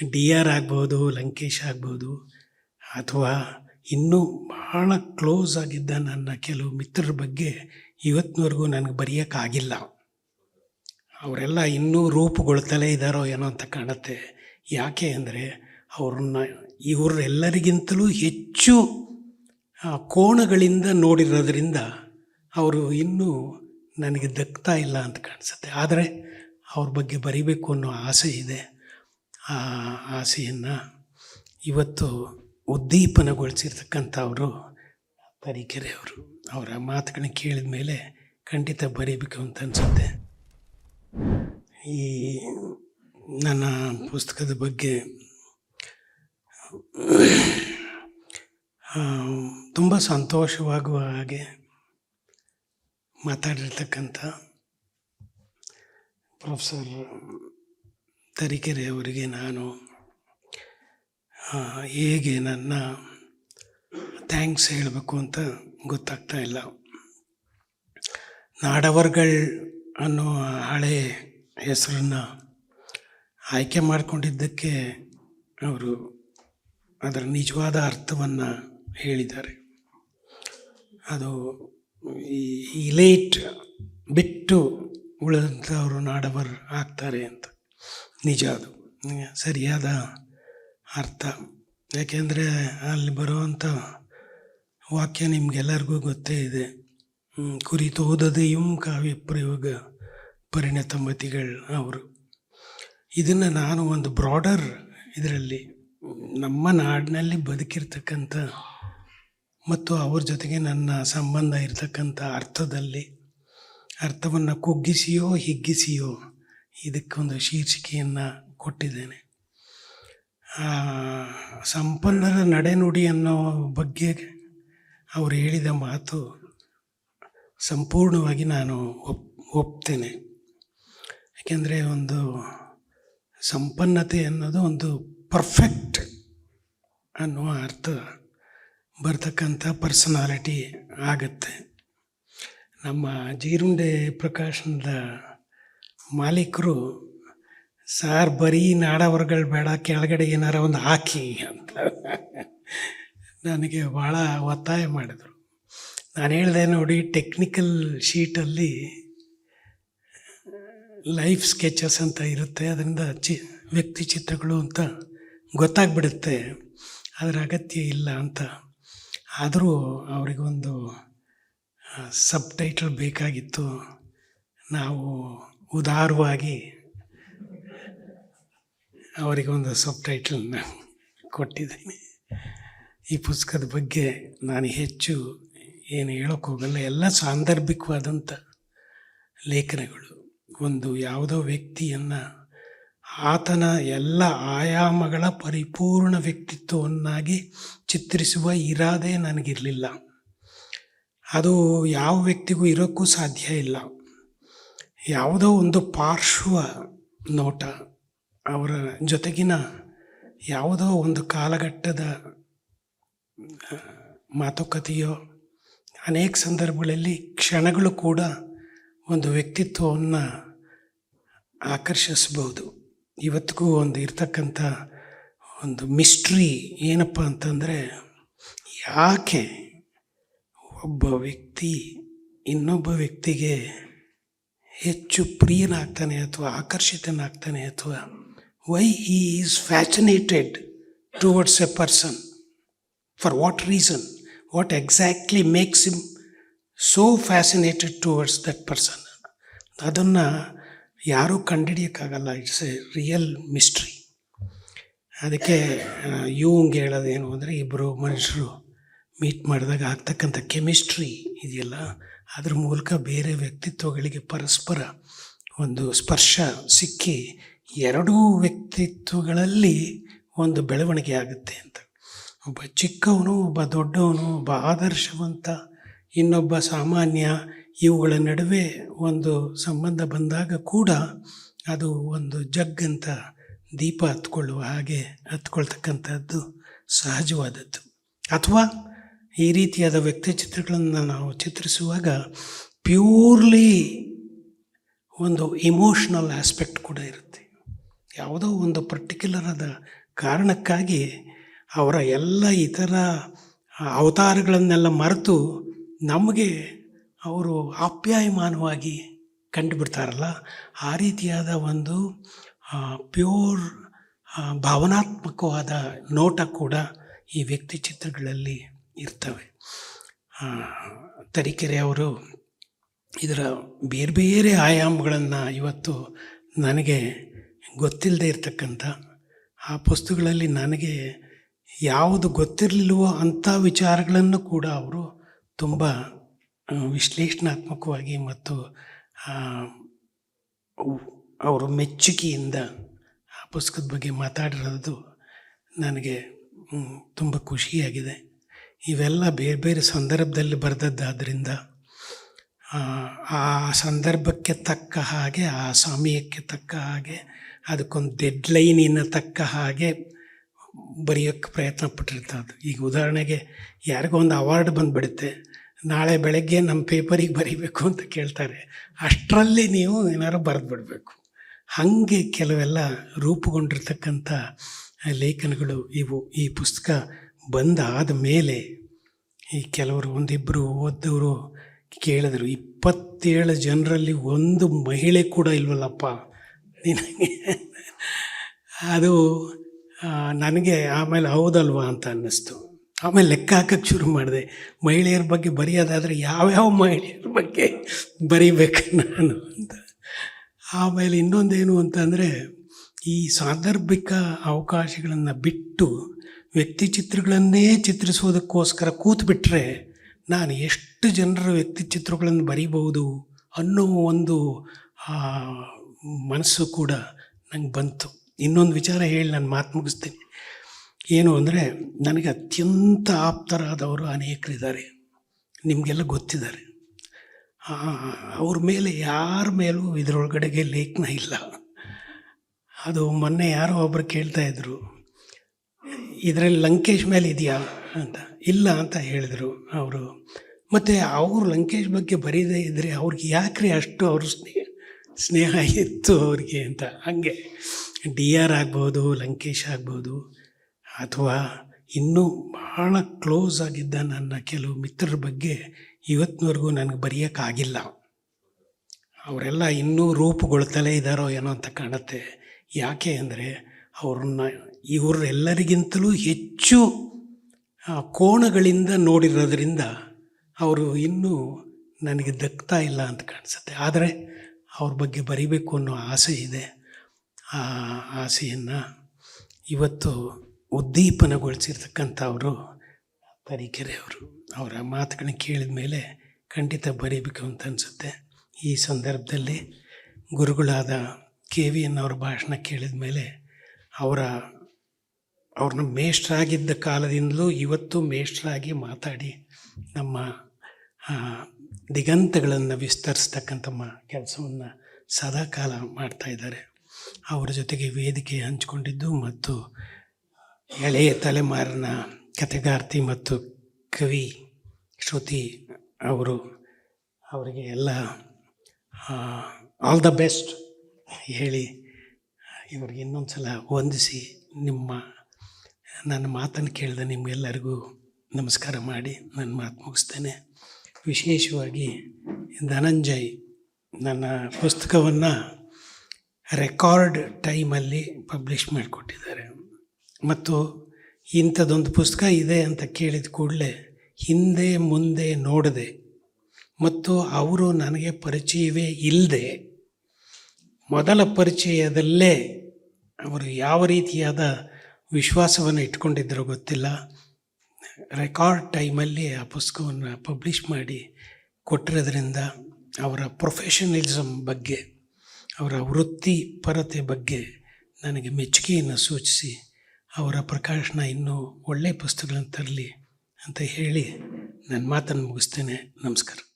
D R ಆಗ್ಬೋದು, ಲಂಕೇಶ್ ಆಗ್ಬೋದು, ಅಥವಾ ಇನ್ನೂ ಭಾಳ ಕ್ಲೋಸ್ ಆಗಿದ್ದ ನನ್ನ ಕೆಲವು ಮಿತ್ರರ ಬಗ್ಗೆ ಇವತ್ತಿನವರೆಗೂ ನನಗೆ ಬರೆಯೋಕ್ಕಾಗಿಲ್ಲ. ಅವರೆಲ್ಲ ಇನ್ನೂ ರೂಪುಗೊಳ್ತಲೇ ಇದ್ದಾರೋ ಏನೋ ಅಂತ ಕಾಣುತ್ತೆ. ಯಾಕೆ ಅಂದರೆ ಅವ್ರನ್ನ ಇವರೆಲ್ಲರಿಗಿಂತಲೂ ಹೆಚ್ಚು ಕೋಣಗಳಿಂದ ನೋಡಿರೋದ್ರಿಂದ ಅವರು ಇನ್ನೂ ನನಗೆ ದಕ್ತಾ ಇಲ್ಲ ಅಂತ ಕಾಣಿಸುತ್ತೆ. ಆದರೆ ಅವ್ರ ಬಗ್ಗೆ ಬರಿಬೇಕು ಅನ್ನೋ ಆಸೆ ಇದೆ. ಆ ಆಸೆಯನ್ನು ಇವತ್ತು ಉದ್ದೀಪನಗೊಳಿಸಿರ್ತಕ್ಕಂಥವರು ತರೀಕೆರೆ ಅವರು. ಅವರ ಮಾತುಗಳನ್ನ ಕೇಳಿದ ಮೇಲೆ ಖಂಡಿತ ಬರೀಬೇಕು ಅಂತ ಅನಿಸುತ್ತೆ. ಈ ನನ್ನ ಪುಸ್ತಕದ ಬಗ್ಗೆ ತುಂಬ ಸಂತೋಷವಾಗುವ ಹಾಗೆ ಮಾತಾಡಿರ್ತಕ್ಕಂಥ ಪ್ರೊಫೆಸರ್ ತರೀಕೆರೆ ಅವರಿಗೆ ನಾನು ಹೇಗೆ ನನ್ನ ಥ್ಯಾಂಕ್ಸ್ ಹೇಳಬೇಕು ಅಂತ ಗೊತ್ತಾಗ್ತಾ ಇಲ್ಲ. ನಾಡವರ್ಗಳ್ ಅನ್ನೋ ಹಳೆ ಹೆಸರನ್ನು ಆಯ್ಕೆ ಮಾಡಿಕೊಂಡಿದ್ದಕ್ಕೆ ಅವರು ಅದರ ನಿಜವಾದ ಅರ್ಥವನ್ನು ಹೇಳಿದ್ದಾರೆ. ಅದು ಈ ಲೇಟ್ ಬಿಟ್ಟು ಉಳಿದಂಥವರು ನಾಡವರ್ ಆಗ್ತಾರೆ ಅಂತ. ನಿಜ ಅದು. ಸರಿಯಾದ ಅರ್ಥ. ಯಾಕೆಂದರೆ ಅಲ್ಲಿ ಬರುವಂಥ ವಾಕ್ಯ ನಿಮಗೆಲ್ಲರಿಗೂ ಗೊತ್ತೇ ಇದೆ. ಕುರಿತು ಓದದೆಯೂ ಕಾವ್ಯ ಪ್ರಯೋಗ ಪರಿಣತ ಮತಿಗಳು ಅವರು. ಇದನ್ನು ನಾನು ಒಂದು ಬ್ರಾಡರ್ ಇದರಲ್ಲಿ ನಮ್ಮ ನಾಡಿನಲ್ಲಿ ಬದುಕಿರ್ತಕ್ಕಂಥ ಮತ್ತು ಅವ್ರ ಜೊತೆಗೆ ನನ್ನ ಸಂಬಂಧ ಇರತಕ್ಕಂಥ ಅರ್ಥದಲ್ಲಿ, ಅರ್ಥವನ್ನು ಕುಗ್ಗಿಸಿಯೋ ಹಿಗ್ಗಿಸಿಯೋ ಇದಕ್ಕೊಂದು ಶೀರ್ಷಿಕೆಯನ್ನು ಕೊಟ್ಟಿದ್ದೇನೆ. ಸಂಪನ್ನರ ನಡೆನುಡಿ ಅನ್ನೋ ಬಗ್ಗೆ ಅವರು ಹೇಳಿದ ಮಾತು ಸಂಪೂರ್ಣವಾಗಿ ನಾನು ಒಪ್, ಒಪ್ತೇನೆ. ಯಾಕೆಂದರೆ ಒಂದು ಸಂಪನ್ನತೆ ಅನ್ನೋದು ಒಂದು ಪರ್ಫೆಕ್ಟ್ ಅನ್ನುವ ಅರ್ಥ ಬರ್ತಕ್ಕಂಥ ಪರ್ಸನಾಲಿಟಿ ಆಗತ್ತೆ. ನಮ್ಮ ಜೀರುಂಡೆ ಪ್ರಕಾಶನದ ಮಾಲೀಕರು, ಸಾರ್, ಬರೀ ನಾಡವರ್ಗಳು ಬೇಡ, ಕೆಳಗಡೆ ಏನಾರ ಒಂದು ಹಾಕಿ ಅಂತ ನನಗೆ ಭಾಳ ಒತ್ತಾಯ ಮಾಡಿದರು. ನಾನು ಹೇಳಿದೆ ನೋಡಿ, ಟೆಕ್ನಿಕಲ್ ಶೀಟಲ್ಲಿ, ಲೈಫ್ ಸ್ಕೆಚಸ್ ಅಂತ ಇರುತ್ತೆ, ಅದರಿಂದ ಚಿ, ವ್ಯಕ್ತಿ ಚಿತ್ರಗಳು ಅಂತ ಗೊತ್ತಾಗ್ಬಿಡುತ್ತೆ, ಅದರ ಅಗತ್ಯ ಇಲ್ಲ ಅಂತ. ಆದರೂ ಅವರಿಗೊಂದು ಸಬ್ ಟೈಟಲ್ ಬೇಕಾಗಿತ್ತು. ನಾವು ಉದಾರವಾಗಿ ಅವರಿಗೊಂದು ಸಬ್ ಟೈಟಲ್ನ ಕೊಟ್ಟಿದ್ದೀನಿ. ಈ ಪುಸ್ತಕದ ಬಗ್ಗೆ ನಾನು ಹೆಚ್ಚು ಏನು ಹೇಳೋಕ್ಕೋಗಲ್ಲ ಎಲ್ಲ ಸಾಂದರ್ಭಿಕವಾದಂಥ ಲೇಖನಗಳು. ಒಂದು ಯಾವುದೋ ವ್ಯಕ್ತಿಯನ್ನು ಆತನ ಎಲ್ಲ ಆಯಾಮಗಳ ಪರಿಪೂರ್ಣ ವ್ಯಕ್ತಿತ್ವವನ್ನಾಗಿ ಚಿತ್ರಿಸುವ ಇರಾದೆ ನನಗಿರಲಿಲ್ಲ. ಅದು ಯಾವ ವ್ಯಕ್ತಿಗೂ ಇರೋಕ್ಕೂ ಸಾಧ್ಯ ಇಲ್ಲ. ಯಾವುದೋ ಒಂದು ಪಾರ್ಶ್ವ ನೋಟ ಅವರ ಜೊತೆಗಿನ ಯಾವುದೋ ಒಂದು ಕಾಲಘಟ್ಟದ ಮಾತುಕತೆಯೋ, ಅನೇಕ ಸಂದರ್ಭಗಳಲ್ಲಿ ಕ್ಷಣಗಳು ಕೂಡ ಒಂದು ವ್ಯಕ್ತಿತ್ವವನ್ನು ಆಕರ್ಷಿಸಬಹುದು. ಇವತ್ತಿಗೂ ಒಂದು ಇರ್ತಕ್ಕಂಥ ಒಂದು ಮಿಸ್ಟ್ರಿ ಏನಪ್ಪ ಅಂತಂದರೆ, ಯಾಕೆ ಒಬ್ಬ ವ್ಯಕ್ತಿ ಇನ್ನೊಬ್ಬ ವ್ಯಕ್ತಿಗೆ ಹೆಚ್ಚು ಪ್ರಿಯನಾಗ್ತಾನೆ ಅಥವಾ ಆಕರ್ಷಿತನಾಗ್ತಾನೆ ಅಥವಾ why he is fascinated towards a person for what reason what exactly makes him so fascinated towards that person ಅದನ್ನು ಯಾರೂ ಕಂಡುಹಿಡಿಯೋಕ್ಕಾಗಲ್ಲ. ಇಟ್ಸ್ ಎ ರಿಯಲ್ ಮಿಸ್ಟ್ರಿ ಅದಕ್ಕೆ ಯೂಂಗ್ ಹೇಳೋದೇನು ಅಂದರೆ ಇಬ್ಬರು ಮನುಷ್ಯರು ಮೀಟ್ ಮಾಡಿದಾಗ ಆಗ್ತಕ್ಕಂಥ ಕೆಮಿಸ್ಟ್ರಿ ಇದೆಯಲ್ಲ. ಅದ್ರ ಮೂಲಕ ಬೇರೆ ವ್ಯಕ್ತಿತ್ವಗಳಿಗೆ ಪರಸ್ಪರ ಒಂದು ಸ್ಪರ್ಶ ಸಿಕ್ಕಿ ಎರಡೂ ವ್ಯಕ್ತಿತ್ವಗಳಲ್ಲಿ ಒಂದು ಬೆಳವಣಿಗೆ ಆಗುತ್ತೆ ಅಂತ. ಒಬ್ಬ ಚಿಕ್ಕವನು, ಒಬ್ಬ ದೊಡ್ಡವನು, ಒಬ್ಬ ಆದರ್ಶವಂತ, ಇನ್ನೊಬ್ಬ ಸಾಮಾನ್ಯ, ಇವುಗಳ ನಡುವೆ ಒಂದು ಸಂಬಂಧ ಬಂದಾಗ ಕೂಡ ಅದು ಒಂದು ಜಗ್ಗಂತ ದೀಪ ಹತ್ಕೊಳ್ಳುವ ಹಾಗೆ ಹತ್ಕೊಳ್ತಕ್ಕಂಥದ್ದು ಸಹಜವಾದದ್ದು. ಅಥವಾ ಈ ರೀತಿಯಾದ ವ್ಯಕ್ತಿ ಚಿತ್ರಗಳನ್ನು ನಾವು ಚಿತ್ರಿಸುವಾಗ ಪ್ಯೂರ್ಲಿ ಒಂದು ಇಮೋಷ್ನಲ್ ಆಸ್ಪೆಕ್ಟ್ ಕೂಡ ಇರುತ್ತೆ. ಯಾವುದೋ ಒಂದು ಪರ್ಟಿಕ್ಯುಲರ್ ಆದ ಕಾರಣಕ್ಕಾಗಿ ಅವರ ಎಲ್ಲ ಇತರ ಅವತಾರಗಳನ್ನೆಲ್ಲ ಮರೆತು ನಮಗೆ ಅವರು ಆಪ್ಯಾಯಮಾನವಾಗಿ ಕಂಡುಬಿಡ್ತಾರಲ್ಲ, ಆ ರೀತಿಯಾದ ಒಂದು ಪ್ಯೂರ್ ಭಾವನಾತ್ಮಕವಾದ ನೋಟ ಕೂಡ ಈ ವ್ಯಕ್ತಿ ಚಿತ್ರಗಳಲ್ಲಿ ಇರ್ತವೆ. ತರೀಕೆರೆ ಅವರು ಇದರ ಬೇರೆ ಬೇರೆ ಆಯಾಮಗಳನ್ನು ಇವತ್ತು ನನಗೆ ಗೊತ್ತಿಲ್ಲದೆ ಇರತಕ್ಕಂಥ, ಆ ಪುಸ್ತಕಗಳಲ್ಲಿ ನನಗೆ ಯಾವುದು ಗೊತ್ತಿರಲಿಲ್ಲವೋ ಅಂಥ ವಿಚಾರಗಳನ್ನು ಕೂಡ ಅವರು ತುಂಬ ವಿಶ್ಲೇಷಣಾತ್ಮಕವಾಗಿ ಮತ್ತು ಅವರು ಮೆಚ್ಚುಗೆಯಿಂದ ಆ ಪುಸ್ತಕದ ಬಗ್ಗೆ ಮಾತಾಡಿರೋದು ನನಗೆ ತುಂಬ ಖುಷಿಯಾಗಿದೆ. ಇವೆಲ್ಲ ಬೇರೆ ಬೇರೆ ಸಂದರ್ಭದಲ್ಲಿ ಬರೆದದ್ದಾದ್ದರಿಂದ ಆ, ಸಂದರ್ಭಕ್ಕೆ ತಕ್ಕ ಹಾಗೆ ಆ ಸಮಯಕ್ಕೆ ತಕ್ಕ ಹಾಗೆ ಅದಕ್ಕೊಂದು ಡೆಡ್ಲೈನಿನ ತಕ್ಕ ಹಾಗೆ ಬರೆಯೋಕ್ಕೆ ಪ್ರಯತ್ನ ಪಟ್ಟಿರ್ತದೆ. ಈಗ ಉದಾಹರಣೆಗೆ ಯಾರಿಗೋ ಒಂದು ಅವಾರ್ಡ್ ಬಂದುಬಿಡುತ್ತೆ ನಾಳೆ ಬೆಳಗ್ಗೆ ನಮ್ಮ ಪೇಪರಿಗೆ ಬರೀಬೇಕು ಅಂತ ಕೇಳ್ತಾರೆ ಅಷ್ಟರಲ್ಲಿ ನೀವು ಏನಾದ್ರು ಬರೆದು ಬಿಡಬೇಕು ಹಾಗೆ ಕೆಲವೆಲ್ಲ ರೂಪುಗೊಂಡಿರ್ತಕ್ಕಂಥ ಲೇಖನಗಳು ಇವು. ಈ ಪುಸ್ತಕ ಬಂದಾದ ಮೇಲೆ ಈ ಕೆಲವರು ಒಂದಿಬ್ಬರು ಓದ್ದವರು ಕೇಳಿದ್ರು, ಇಪ್ಪತ್ತೇಳು ಜನರಲ್ಲಿ ಒಂದು ಮಹಿಳೆ ಕೂಡ ಇಲ್ವಲ್ಲಪ್ಪ? ನಿನಗೆ? ಅದು ನನಗೆ ಆಮೇಲೆ ಹೌದಲ್ವಾ ಅಂತ ಅನ್ನಿಸ್ತು. ಆಮೇಲೆ ಲೆಕ್ಕ ಹಾಕಕ್ಕೆ ಶುರು ಮಾಡಿದೆ. ಮಹಿಳೆಯರ ಬಗ್ಗೆ ಬರೆಯೋದಾದರೆ ಯಾವ್ಯಾವ ಮಹಿಳೆಯರ ಬಗ್ಗೆ ಬರೀಬೇಕು ನಾನು ಅಂತ. ಆಮೇಲೆ ಇನ್ನೊಂದೇನು ಅಂತಂದರೆ, ಈ ಸಾಂದರ್ಭಿಕ ಅವಕಾಶಗಳನ್ನು ಬಿಟ್ಟು ವ್ಯಕ್ತಿ ಚಿತ್ರಗಳನ್ನೇ ಚಿತ್ರಿಸೋದಕ್ಕೋಸ್ಕರ ಕೂತ್ಬಿಟ್ರೆ ನಾನು ಎಷ್ಟು ಜನರ ವ್ಯಕ್ತಿ ಚಿತ್ರಗಳನ್ನು ಬರೀಬಹುದು ಅನ್ನೋ ಒಂದು ಮನಸ್ಸು ಕೂಡ ನಂಗೆ ಬಂತು. ಇನ್ನೊಂದು ವಿಚಾರ ಹೇಳಿ ನಾನು ಮಾತು ಮುಗಿಸ್ತೀನಿ. ಏನು ಅಂದರೆ, ನನಗೆ ಅತ್ಯಂತ ಆಪ್ತರಾದವರು ಅನೇಕರಿದ್ದಾರೆ. ನಿಮಗೆಲ್ಲ ಗೊತ್ತಿದ್ದಾರೆ. ಅವ್ರ ಮೇಲೆ ಯಾರ ಮೇಲೂ ಇದರೊಳಗಡೆಗೆ ಲೇಖನ ಇಲ್ಲ. ಅದು ಮೊನ್ನೆ ಯಾರೋ ಒಬ್ಬರು ಕೇಳ್ತಾ ಇದ್ರು. ಇದರಲ್ಲಿ ಲಂಕೇಶ್ ಮೇಲೆ ಇದೆಯಾ ಅಂತ. ಇಲ್ಲ ಅಂತ ಹೇಳಿದರು ಅವರು. ಮತ್ತು ಅವರು ಲಂಕೇಶ್ ಬಗ್ಗೆ ಬರೀದೇ ಇದ್ದರೆ ಅವ್ರಿಗೆ ಯಾಕ್ರಿ ಅಷ್ಟು ಅವರು ಸ್ನೇಹ ಸ್ನೇಹ ಇತ್ತು ಅವ್ರಿಗೆ ಅಂತ. ಹಾಗೆ ಡಿ ಆರ್ ಆಗ್ಬೋದು, ಲಂಕೇಶ್ ಆಗ್ಬೋದು, ಅಥವಾ ಇನ್ನೂ ಭಾಳ ಕ್ಲೋಸ್ ಆಗಿದ್ದ ನನ್ನ ಕೆಲವು ಮಿತ್ರರ ಬಗ್ಗೆ ಇವತ್ತಿನವರೆಗೂ ನನಗೆ ಬರೆಯೋಕ್ಕಾಗಿಲ್ಲ. ಅವರೆಲ್ಲ ಇನ್ನೂ ರೂಪುಗೊಳ್ತಲೇ ಇದ್ದಾರೋ ಏನೋ ಅಂತ ಕಾಣುತ್ತೆ. ಯಾಕೆ ಅಂದರೆ ಅವ್ರನ್ನ ಇವರೆಲ್ಲರಿಗಿಂತಲೂ ಹೆಚ್ಚು ಕೋಣಗಳಿಂದ ನೋಡಿರೋದ್ರಿಂದ ಅವರು ಇನ್ನೂ ನನಗೆ ದಕ್ತಾ ಇಲ್ಲ ಅಂತ ಕಾಣಿಸುತ್ತೆ. ಆದರೆ ಅವ್ರ ಬಗ್ಗೆ ಬರಿಬೇಕು ಅನ್ನೋ ಆಸೆ ಇದೆ. ಆ, ಆಸೆಯನ್ನು ಇವತ್ತು ಉದ್ದೀಪನಗೊಳಿಸಿರ್ತಕ್ಕಂಥವರು ತರೀಕೆರೆ ಅವರು. ಅವರ ಮಾತುಗಳನ್ನ ಕೇಳಿದ ಮೇಲೆ ಖಂಡಿತ ಬರೀಬೇಕು ಅಂತ ಅನಿಸುತ್ತೆ. ಈ ಸಂದರ್ಭದಲ್ಲಿ ಗುರುಗಳಾದ ಕೆ ವಿ ಎನ್ ಅವ್ರ ಭಾಷಣ ಕೇಳಿದ ಮೇಲೆ ಅವರ, ಅವ್ರನ್ನ ಮೇಷ್ಟ್ರಾಗಿದ್ದ ಕಾಲದಿಂದಲೂ ಇವತ್ತು ಮೇಷ್ಟ್ರಾಗಿ ಮಾತಾಡಿ ನಮ್ಮ ದಿಗಂತಗಳನ್ನು ವಿಸ್ತರಿಸ್ತಕ್ಕಂಥ ಮ, ಕೆಲಸವನ್ನು ಸದಾಕಾಲ ಮಾಡ್ತಾಯಿದ್ದಾರೆ ಅವರ ಜೊತೆಗೆ ವೇದಿಕೆ ಹಂಚಿಕೊಂಡಿದ್ದು ಮತ್ತು ಎಳೆಯ ತಲೆಮಾರಿನ ಕಥೆಗಾರ್ತಿ ಮತ್ತು ಕವಿ ಶ್ರುತಿ ಅವರು, ಅವರಿಗೆ ಎಲ್ಲ ಆಲ್ ದ ಬೆಸ್ಟ್ ಹೇಳಿ ಇವ್ರಿಗೆ ಇನ್ನೊಂದು ಸಲ ವಂದಿಸಿ ನಿಮ್ಮ, ನನ್ನ ಮಾತನ್ನು ಕೇಳಿದ ನಿಮಗೆಲ್ಲರಿಗೂ ನಮಸ್ಕಾರ ಮಾಡಿ ನನ್ನ ಮಾತು ಮುಗಿಸ್ತೇನೆ. ವಿಶೇಷವಾಗಿ ಧನಂಜಯ್ ನನ್ನ ಪುಸ್ತಕವನ್ನು ರೆಕಾರ್ಡ್ ಟೈಮಲ್ಲಿ ಪಬ್ಲಿಷ್ ಮಾಡಿಕೊಟ್ಟಿದ್ದಾರೆ. ಮತ್ತು ಇಂಥದ್ದೊಂದು ಪುಸ್ತಕ ಇದೆ ಅಂತ ಕೇಳಿದ ಕೂಡಲೇ ಹಿಂದೆ ಮುಂದೆ ನೋಡದೆ ಮತ್ತು ಅವರು ನನಗೆ ಪರಿಚಯವೇ ಇಲ್ಲದೆ ಮೊದಲ ಪರಿಚಯದಲ್ಲೇ ಅವರು ಯಾವ ರೀತಿಯಾದ ವಿಶ್ವಾಸವನ್ನು ಇಟ್ಕೊಂಡಿದ್ದರೋ ಗೊತ್ತಿಲ್ಲ. ರೆಕಾರ್ಡ್ ಟೈಮಲ್ಲಿ ಆ ಪುಸ್ತಕವನ್ನು ಪಬ್ಲಿಷ್ ಮಾಡಿ ಕೊಟ್ಟಿರೋದ್ರಿಂದ ಅವರ ಪ್ರೊಫೆಷನಲಿಸಮ್ ಬಗ್ಗೆ, ಅವರ ವೃತ್ತಿಪರತೆ ಬಗ್ಗೆ ನನಗೆ ಮೆಚ್ಚುಗೆಯನ್ನು ಸೂಚಿಸಿ ಅವರ ಪ್ರಕಾಶನ ಇನ್ನೂ ಒಳ್ಳೆಯ ಪುಸ್ತಕಗಳನ್ನು ತರಲಿ ಅಂತ ಹೇಳಿ ನನ್ನ ಮಾತನ್ನು ಮುಗಿಸ್ತೇನೆ. ನಮಸ್ಕಾರ.